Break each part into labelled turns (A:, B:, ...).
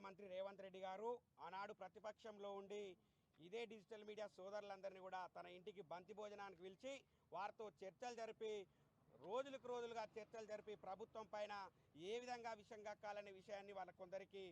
A: ముఖ్యమంత్రి రేవంత్ రెడ్డి గారు ఆనాడు ప్రతిపక్షంలో ఉండి ఇదే డిజిటల్ మీడియా సోదరులందరినీ కూడా తన ఇంటికి బంతి భోజనానికి పిలిచి వారితో చర్చలు జరిపి రోజులకు రోజులుగా చర్చలు జరిపి ప్రభుత్వం పైన ఏ విధంగా విషయం కక్కాలనే విషయాన్ని వాళ్ళ కొందరికి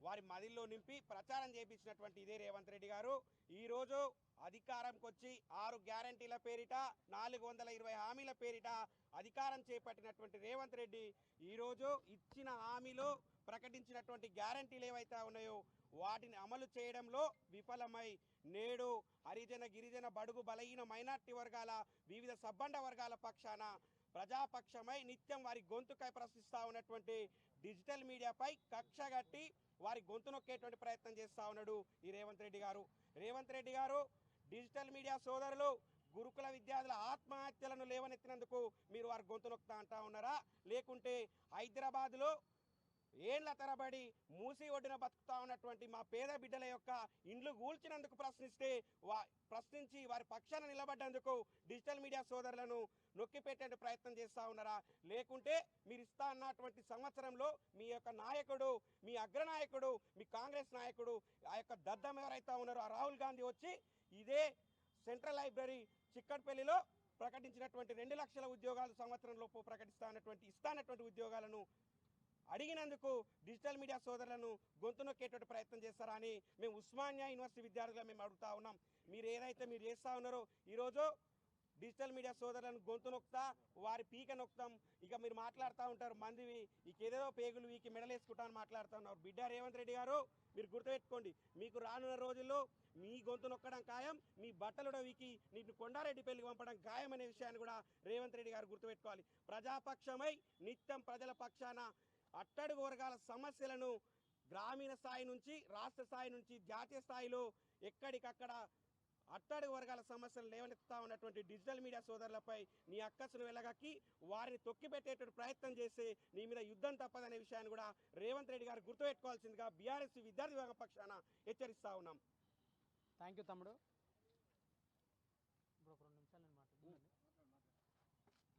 A: వారి మదిల్లో నింపి ప్రచారం చేపించినటువంటి ఇదే రేవంత్ రెడ్డి గారు. ఈరోజు అధికారంకి వచ్చి ఆరు గ్యారంటీల పేరిట నాలుగు వందల ఇరవై హామీల పేరిట అధికారం చేపట్టినటువంటి రేవంత్ రెడ్డి ఈరోజు ఇచ్చిన హామీలు ప్రకటించినటువంటి గ్యారంటీలు ఏవైతే ఉన్నాయో వాటిని అమలు చేయడంలో విఫలమై నేడు హరిజన గిరిజన బడుగు బలహీన మైనార్టీ వర్గాల వివిధ సబ్బండ వర్గాల పక్షాన ప్రజాపక్షమై నిత్యం వారి గొంతుకై ప్రశ్నిస్తూ ఉన్నటువంటి డిజిటల్ మీడియాపై కక్షగట్టి వారి గొంతు నొక్కేటువంటి ప్రయత్నం చేస్తూ ఉన్నాడు ఈ రేవంత్ రెడ్డి గారు. రేవంత్ రెడ్డి గారు డిజిటల్ మీడియా సోదరులు గురుకుల విద్యార్థుల ఆత్మహత్యలను లేవనెత్తినందుకు మీరు వారి గొంతు నొక్తా అంటా ఉన్నారా? లేకుంటే హైదరాబాద్లో ఏండ్ల తరబడి మూసి ఒడ్డున బతుకుతా ఉన్నటువంటి మా పేద బిడ్డల యొక్క ఇండ్లు కూల్చినందుకు ప్రశ్నిస్తే వా ప్రశ్నించి వారి పక్షాన నిలబడ్డందుకు డిజిటల్ మీడియా సోదరులను నొక్కిపెట్టే ప్రయత్నం చేస్తూ ఉన్నారా? లేకుంటే మీరు ఇస్తా అన్నటువంటి సంవత్సరంలో మీ యొక్క నాయకుడు మీ అగ్రనాయకుడు మీ కాంగ్రెస్ నాయకుడు ఆ యొక్క దద్దం ఎవరైతే ఉన్నారో ఆ రాహుల్ గాంధీ వచ్చి ఇదే సెంట్రల్ లైబ్రరీ చిక్కట్పల్లిలో ప్రకటించినటువంటి రెండు లక్షల ఉద్యోగాలు సంవత్సరంలోపు ప్రకటిస్తా అన్నటువంటి ఇస్తానటువంటి ఉద్యోగాలను అడిగినందుకు డిజిటల్ మీడియా సోదరులను గొంతు నొక్కేటువంటి ప్రయత్నం చేస్తారా అని మేము ఉస్మానియా యూనివర్సిటీ విద్యార్థులుగా మేము అడుగుతా ఉన్నాం. మీరు ఏదైతే మీరు చేస్తూ ఉన్నారో ఈరోజు డిజిటల్ మీడియా సోదరులను గొంతు నొక్కుతా వారి పీక నొక్కుతాం. ఇక మీరు మాట్లాడుతూ ఉంటారు మందివి ఇక ఏదేదో పేగులు వీకి మెడలేసుకుంటా అని మాట్లాడుతూ ఉన్నారు. బిడ్డ రేవంత్ రెడ్డి గారు మీరు గుర్తుపెట్టుకోండి మీకు రానున్న రోజుల్లో మీ గొంతు నొక్కడం ఖాయం మీ బట్టలుడ వీకి నీటిని కొండారెడ్డి పెళ్ళికి పంపడం ఖాయం అనే విషయాన్ని కూడా రేవంత్ రెడ్డి గారు గుర్తుపెట్టుకోవాలి. ప్రజాపక్షమై నిత్యం ప్రజల పక్షాన అట్టడుగు వర్గాల సమస్యలను గ్రామీణ స్థాయి నుంచి రాష్ట్ర స్థాయి నుంచి జాతీయ స్థాయిలో ఎక్కడికక్కడ అట్టడుగు వర్గాల సమస్యలు లేవనెత్తుతా ఉన్నటువంటి డిజిటల్ మీడియా సోదరులపై నీ అక్కసును వెళ్ళగక్కి వారిని తొక్కిపెట్టేటువంటి ప్రయత్నం చేసి నీ మీద యుద్ధం తప్పదనే విషయాన్ని కూడా రేవంత్ రెడ్డి గారు గుర్తుపెట్టుకోవాల్సిందిగా బీఆర్ఎస్ విద్యార్థి విభాగం పక్షాన హెచ్చరిస్తా ఉన్నాం.
B: థ్యాంక్ యూ తమ్ముడు. ఇప్పుడు ఒక రెండు నిమిషాలు నేను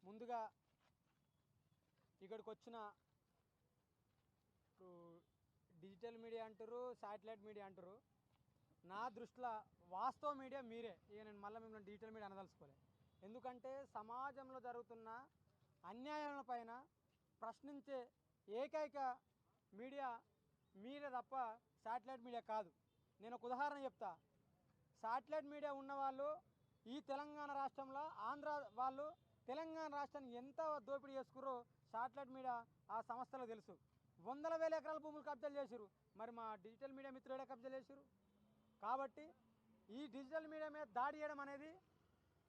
B: ముందుగా ఇక్కడికి వచ్చిన ఇప్పుడు డిజిటల్ మీడియా అంటారు శాటిలైట్ మీడియా అంటారు నా దృష్టిలో వాస్తవ మీడియా మీరే. ఇక నేను మళ్ళీ మిమ్మల్ని డిజిటల్ మీడియా అనదలుచుకోలే. ఎందుకంటే సమాజంలో జరుగుతున్న అన్యాయాల పైన ప్రశ్నించే ఏకైక మీడియా మీరే తప్ప శాటిలైట్ మీడియా కాదు. నేను ఒక ఉదాహరణ చెప్తా. శాటిలైట్ మీడియా ఉన్నవాళ్ళు ఈ తెలంగాణ రాష్ట్రంలో ఆంధ్ర వాళ్ళు తెలంగాణ రాష్ట్రాన్ని ఎంత దోపిడీ చేసుకురో శాటిలైట్ మీడియా ఆ సంస్థలకు తెలుసు. వందల వేల ఎకరాల భూములు కబ్జాలు చేసిరు మరి మా డిజిటల్ మీడియా మిత్రుడే కబ్జాలు చేసిరు కాబట్టి ఈ డిజిటల్ మీడియా మీద దాడి చేయడం అనేది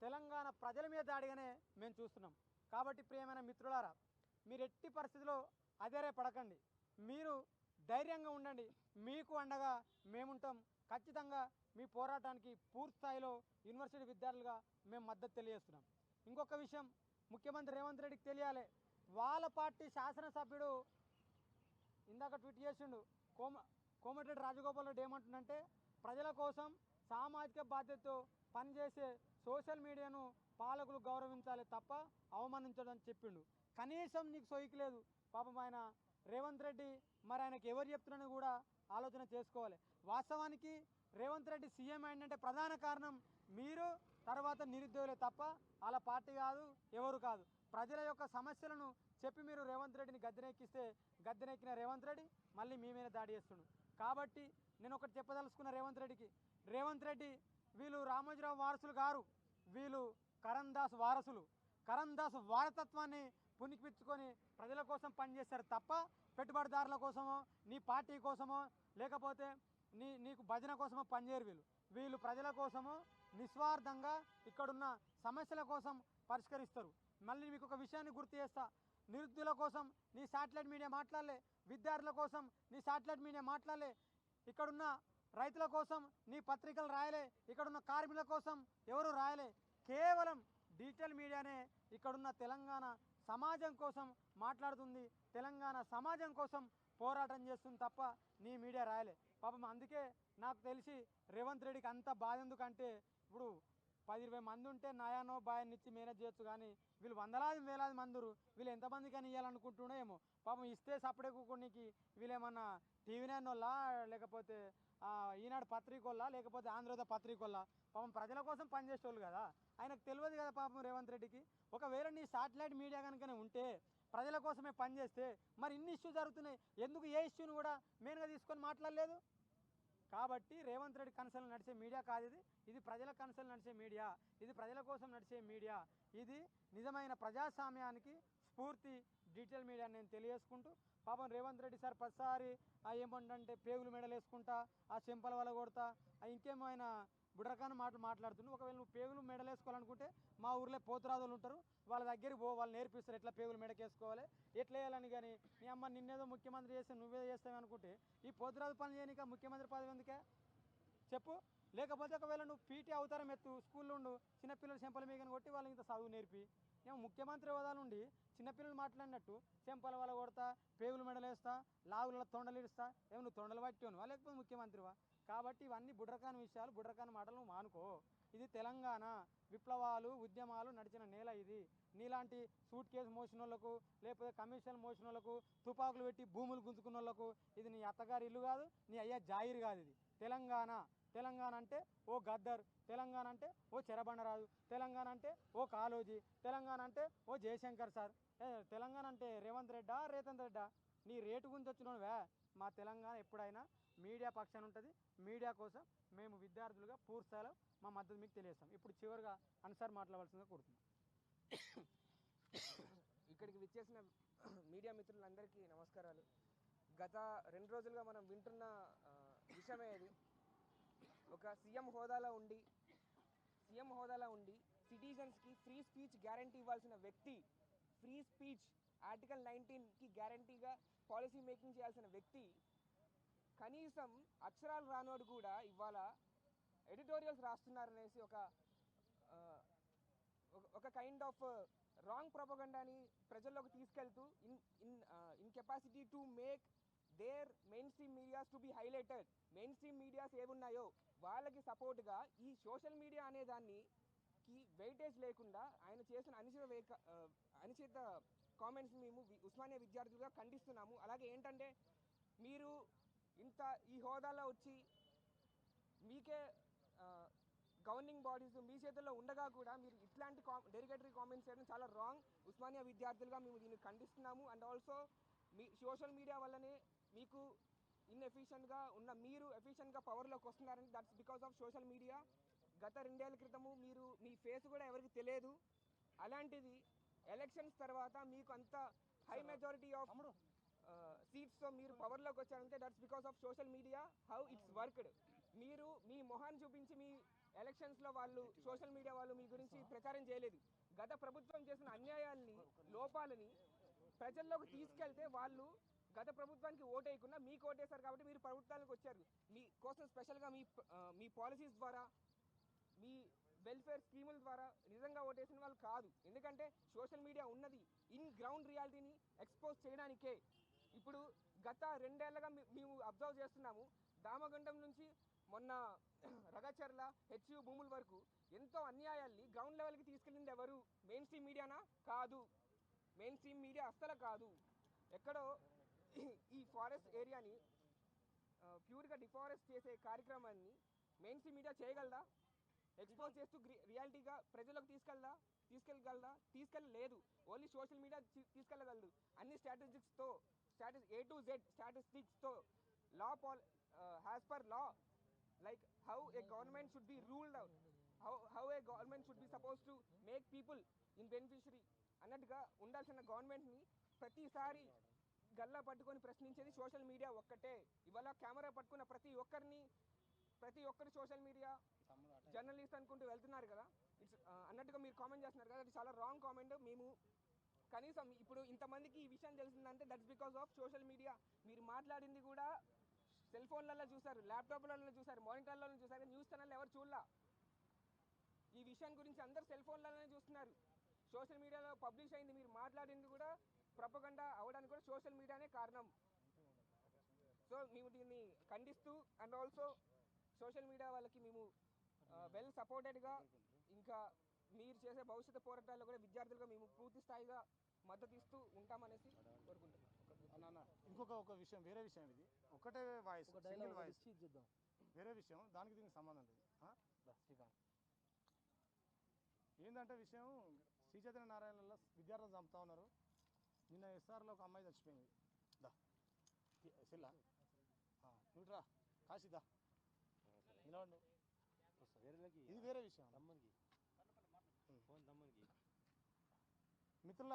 B: తెలంగాణ ప్రజల మీద దాడిగానే మేము చూస్తున్నాం. కాబట్టి ప్రియమైన మిత్రులారా మీరు ఎట్టి పరిస్థితిలో అదేరే పడకండి మీరు ధైర్యంగా ఉండండి. మీకు అండగా మేముంటాం. ఖచ్చితంగా మీ పోరాటానికి పూర్తి స్థాయిలో యూనివర్సిటీ విద్యార్థులుగా మేము మద్దతు తెలియజేస్తున్నాం. ఇంకొక విషయం ముఖ్యమంత్రి రేవంత్ రెడ్డికి తెలియాలి. వాళ్ళ పార్టీ శాసనసభ్యుడు ఇందాక ట్వీట్ చేసిండు కోమ కోమటిరెడ్డి రాజగోపాల్ రెడ్డి ఏమంటుందంటే ప్రజల కోసం సామాజిక బాధ్యతతో పనిచేసే సోషల్ మీడియాను పాలకులు గౌరవించాలి తప్ప అవమానించడం అని చెప్పిండు. కనీసం నీకు సోయికి లేదు. పాపం ఆయన రేవంత్ రెడ్డి మరి ఆయనకు ఎవరు చెప్తున్నారని కూడా ఆలోచన చేసుకోవాలి. వాస్తవానికి రేవంత్ రెడ్డి సీఎం అయిందంటే ప్రధాన కారణం మీరు తర్వాత నిరుద్యోగులే తప్ప వాళ్ళ పార్టీ కాదు ఎవరు కాదు. ప్రజల యొక్క సమస్యలను చెప్పి మీరు రేవంత్ రెడ్డిని గద్దెనెక్కిస్తే గద్దెనెక్కిన రేవంత్ రెడ్డి మళ్ళీ మీ మీద దాడి చేస్తుండు. కాబట్టి నేను ఒకటి చెప్పదలుచుకున్న రేవంత్ రెడ్డికి రేవంత్ రెడ్డి వీళ్ళు రామోజీరావు వారసులు గారు. వీళ్ళు కరణ్ దాస్ వారసులు. కరణ్ దాస్ వారతత్వాన్ని పునికిపించుకొని ప్రజల కోసం పనిచేస్తారు తప్ప పెట్టుబడిదారుల కోసమో నీ పార్టీ కోసమో లేకపోతే నీ నీకు భజన కోసమో పనిచేయరు వీళ్ళు. వీళ్ళు ప్రజల కోసమో నిస్వార్థంగా ఇక్కడున్న సమస్యల కోసం పరిష్కరిస్తారు. మళ్ళీ మీకు ఒక విషయాన్ని గుర్తు చేస్తా. నిరుద్యుల కోసం నీ శాటిలైట్ మీడియా మాట్లాడలే. విద్యార్థుల కోసం నీ శాటిలైట్ మీడియా మాట్లాడలే. ఇక్కడున్న రైతుల కోసం నీ పత్రికలు రాయలే. ఇక్కడున్న కార్మికుల కోసం ఎవరు రాయలే. కేవలం డిజిటల్ మీడియానే ఇక్కడున్న తెలంగాణ సమాజం కోసం మాట్లాడుతుంది. తెలంగాణ సమాజం కోసం పోరాటం చేస్తుంది తప్ప నీ మీడియా రాయలే. పాపం అందుకే నాకు తెలిసి రేవంత్ రెడ్డికి అంత బాధ ఎందుకంటే ఇప్పుడు పది ఇరవై మంది ఉంటే నాయానో బాయాన్ని ఇచ్చి మేనేజ్ చేయొచ్చు కానీ వీళ్ళు వందలాది వేలాది మందురు వీళ్ళు ఎంతమంది కానీ ఇవ్వాలనుకుంటున్నా ఏమో. పాపం ఇస్తే సపడే కూకోనికి వీళ్ళేమన్నా టీవీ నైన్ వాళ్ళ లేకపోతే ఈనాడు పత్రికల్లా లేకపోతే ఆంధ్రోద పత్రికల్లా పాపం ప్రజల కోసం పనిచేసేవాళ్ళు కదా. ఆయనకు తెలియదు కదా పాపం రేవంత్ రెడ్డికి. ఒకవేళ నీ సాటిలైట్ మీడియా కనుకనే ఉంటే ప్రజల కోసమే పనిచేస్తే మరి ఇన్ని ఇష్యూ జరుగుతున్నాయి. ఎందుకు ఏ ఇష్యూని కూడా మెయిన్గా తీసుకొని మాట్లాడలేదు? కాబట్టి రేవంత్ రెడ్డి కన్సల్ట్ నడిచే మీడియా కాదు ఇది. ఇది ప్రజల కన్సల్ట్ నడిచే మీడియా. ఇది ప్రజల కోసం నడిచే మీడియా. ఇది నిజమైన ప్రజాస్వామ్యానికి స్ఫూర్తి డిజిటల్ మీడియా నేను తెలియజేసుకుంటూ పాపం రేవంత్ రెడ్డి సార్ ప్రతిసారి ఏమంటే పేగులు మెడలు వేసుకుంటా ఆ చెంపల వల్ల కొడతా ఆ ఇంకేమైనా ఆయన బుడ్రకాన మాటలు మాట్లాడుతుండు. ఒకవేళ నువ్వు పేగులు మెడలేసుకోవాలనుకుంటే మా ఊర్లో పోతురాదులు ఉంటారు. వాళ్ళ దగ్గరికి పో వాళ్ళు నేర్పిస్తారు ఎట్లా పేగులు మెడకేసుకోవాలి. ఎట్లా వేయాలని కానీ నీ అమ్మ నిన్నేదో ముఖ్యమంత్రి చేస్తే నువ్వేదో చేస్తావు అనుకుంటే ఈ పోతురాజు పని చేయనిక ముఖ్యమంత్రి పదవి ఎందుకే? చెప్పు. లేకపోతే ఒకవేళ నువ్వు పీటీ అవతారం ఎత్తు స్కూల్లో ఉండు చిన్నపిల్లలు చెంపల మీగని కొట్టి వాళ్ళకి ఇంత చదువు నేర్పి. ఏమో ముఖ్యమంత్రి హోదా నుండి చిన్నపిల్లలు మాట్లాడినట్టు చెంపల వల కొడతా పేగులు మెడలేస్తా లావుల తొండలు ఇస్తా ఏమి నువ్వు తొండలు పట్టివా లేకపోతే ముఖ్యమంత్రివా? కాబట్టి ఇవన్నీ బుడ్రకాని విషయాలు బుడ్రకాని మాటలు మానుకో. ఇది తెలంగాణ విప్లవాలు ఉద్యమాలు నడిచిన నేల ఇది. నీలాంటి సూట్ కేసు మోసిన వాళ్ళకు లేకపోతే కమిషన్ మోసిన వాళ్ళకు తుపాకులు పెట్టి భూములు గుంజుకున్న వాళ్ళకు ఇది నీ అత్తగారి ఇల్లు కాదు నీ అయ్యా జాయిర్ కాదు ఇది. తెలంగాణ తెలంగాణ అంటే ఓ గద్దర్ తెలంగాణ అంటే ఓ చెరబండరాజు తెలంగాణ అంటే ఓ కాలోజీ తెలంగాణ అంటే ఓ జయశంకర్ సార్. తెలంగాణ అంటే రేవంత్ రెడ్డా రేతంత్ రెడ్డా? నీ రేటు గురించి వచ్చినవే మా తెలంగాణ ఎప్పుడైనా మీడియా పక్షాన ఉంటుంది. మీడియా కోసం మేము విద్యార్థులుగా పూర్తి స్థాయిలో మా మద్దతు మీకు తెలియజేస్తాం. ఇప్పుడు చివరిగా అన్సార్ మాట్లాడవలసిందిగా కోరుతున్నాం.
C: ఇక్కడికి విచ్చేసిన మీడియా మిత్రులందరికీ నమస్కారాలు. గత రెండు రోజులుగా మనం వింటున్న విషయమే ఇది. ఒక సీఎం హోదాలో ఉండి సీఎం హోదాలో ఉండి సిటిజన్స్కి ఫ్రీ స్పీచ్ గ్యారంటీ ఇవ్వాల్సిన వ్యక్తి ఫ్రీ స్పీచ్ ఆర్టికల్ నైన్టీన్కి గ్యారంటీగా పాలసీ మేకింగ్ చేయాల్సిన వ్యక్తి కనీసం అక్షరాలు రానోడు కూడా ఇవాళ ఎడిటోరియల్స్ రాస్తున్నారనేసి ఒక ఒక- ఒక కైండ్ ఆఫ్ రాంగ్ ప్రొపగండాని ప్రజల్లోకి తీసుకెళ్తూ in in in capacity to make their main stream medias to be highlighted main stream medias ఏమున్నాయో వాళ్ళకి సపోర్ట్గా ఈ సోషల్ మీడియా అనే దాన్ని కి వెయిటేజ్ లేకుండా ఆయన చేసిన అనిశ్చిత వేక అనిశ్చిత కామెంట్స్ మేము ఉస్మానియా విద్యార్థులుగా ఖండిస్తున్నాము. అలాగే ఏంటంటే మీరు ఇంత ఈ హోదాలో వచ్చి మీకే గవర్నింగ్ బాడీస్ మీ చేతుల్లో ఉండగా కూడా మీరు ఇట్లాంటి కా డెరిగేటరీ కామెంట్స్ చేయడం చాలా రాంగ్ ఉస్మానియా విద్యార్థులుగా మేము దీన్ని ఖండిస్తున్నాము. అండ్ ఆల్సో మీ సోషల్ మీడియా వల్లనే మీకు ఇన్ఎఫిషియెంట్గా ఉన్న మీరు ఎఫిషియెంట్గా పవర్లోకి వస్తున్నారని that's because of social media గత రెండేళ్ళ క్రితము మీరు మీ ఫేస్ కూడా ఎవరికి తెలియదు. అలాంటిది ఎలక్షన్స్ తర్వాత మీకు అంత హై మెజారిటీ ఆఫ్ సీట్స్తో మీరు పవర్లోకి వచ్చారంటే that's because of social media how it's worked మీరు మీ మొహాన్ని చూపించి మీ ఎలక్షన్స్లో వాళ్ళు సోషల్ మీడియా వాళ్ళు మీ గురించి ప్రచారం చేయలేదు. గత ప్రభుత్వం చేసిన అన్యాయాల్ని లోపాలని ప్రజల్లోకి తీసుకెళ్తే వాళ్ళు గత ప్రభుత్వానికి ఓటేయకుండా మీకు ఓటేశారు కాబట్టి మీరు ప్రభుత్వానికి వచ్చారు. మీ కోసం స్పెషల్గా మీ మీ పాలసీస్ ద్వారా మీ వెల్ఫేర్ స్కీముల ద్వారా నిజంగా ఓటేసిన వాళ్ళు కాదు. ఎందుకంటే సోషల్ మీడియా ఉన్నది. ఇన్ గ్రౌండ్ రియాలిటీని ఎక్స్పోజ్ చేయడానికే. ఇప్పుడు గత రెండేళ్ళుగా మేము అబ్జర్వ్ చేస్తున్నాము. దామగుండం నుంచి మొన్న రగచర్ల హెచ్యు భూముల వరకు ఎంతో అన్యాయాల్ని గ్రౌండ్ లెవెల్కి తీసుకెళ్ళింది ఎవరు? మెయిన్ స్ట్రీమ్ మీడియానా? కాదు. మెయిన్ స్ట్రీమ్ మీడియా అస్సలు కాదు. ఎక్కడో ఈ ఫారెస్ట్ ఏరియాని ప్యూర్గా డిఫారెస్ట్ చేసే కార్యక్రమాన్ని మెయిన్ స్ట్రీమ్ మీడియా చేయగలదా? ఎక్స్పోజ్ చేస్తూ రియాలిటీగా ప్రజలకు తీసుకెళ్దా? తీసుకెళ్ళగలదా తీసుకెళ్ళలేదు. ఓన్లీ సోషల్ మీడియా తీసుకెళ్ళగలదు. అన్ని స్ట్రాటజిక్స్తో status A to Z స్టాటిస్టిక్స్తో law Paul has per law like how a government should be ruled out how how a government should be suppose to make people in beneficiary అన్నట్టుగా ఉండాల్సిన గవర్నమెంట్ని ప్రతిసారి గల్లా పట్టుకొని ప్రశ్నించేది social media ఒక్కటే. ఇవాళ camera పట్టుకున్న ప్రతి ఒక్కరిని ప్రతి ఒక్కరు సోషల్ మీడియా జర్నలిస్ట్ అనుకుంటూ వెళ్తున్నారు కదా. ఇట్స్ అన్నట్టుగా మీరు కామెంట్ చేస్తున్నారు కదా. అది చాలా రాంగ్ కామెంట్. మేము కనీసం ఇప్పుడు ఇంతమందికి ఈ విషయం తెలిసిందంటే that's because of social media. మీరు మాట్లాడింది కూడా సెల్ ఫోన్లలో చూసారు ల్యాప్టాప్లలో చూసారు మానిటర్లలో చూసారు న్యూస్ ఛానల్ ఎవరు చూడలా? ఈ విషయం గురించి అందరు సెల్ ఫోన్లలోనే చూస్తున్నారు. సోషల్ మీడియాలో పబ్లిష్ అయింది మీరు మాట్లాడింది కూడా ప్రపగండా అవడానికి కూడా సోషల్ మీడియానే కారణం. సో మేము దీన్ని ఖండిస్తూ అండ్ ఆల్సో సోషల్ మీడియా వాళ్ళకి మేము వెల్ సపోర్టెడ్గా ఇంకా ఇక మీరు చేసే భవిష్యత్తు పోరాటాల్లో కూడా విద్యార్థులుగా మేము పూర్తి స్థాయిగా మద్దతు ఇస్తూ ఉంటామనేసి కోరుకుంటున్నాం.
D: ఇంకొక ఒక విషయం వేరే విషయం ఇది. ఒకటే వాయిస్ సింగిల్ వాయిస్. వేరే విషయం దానికి దీనికి సంబంధం లేదు. ఏంటంటే విషయం శ్రీ చైతన్య నారాయణలో విద్యార్థులు చంపుతా ఉన్నారు. నిన్న ఎస్ఆర్లో ఒక అమ్మాయి చచ్చిపోయింది. దా. సిల్లా నువ్వు రా కాశీదా నిలవండు ఇది వేరే విషయం. మిత్రుల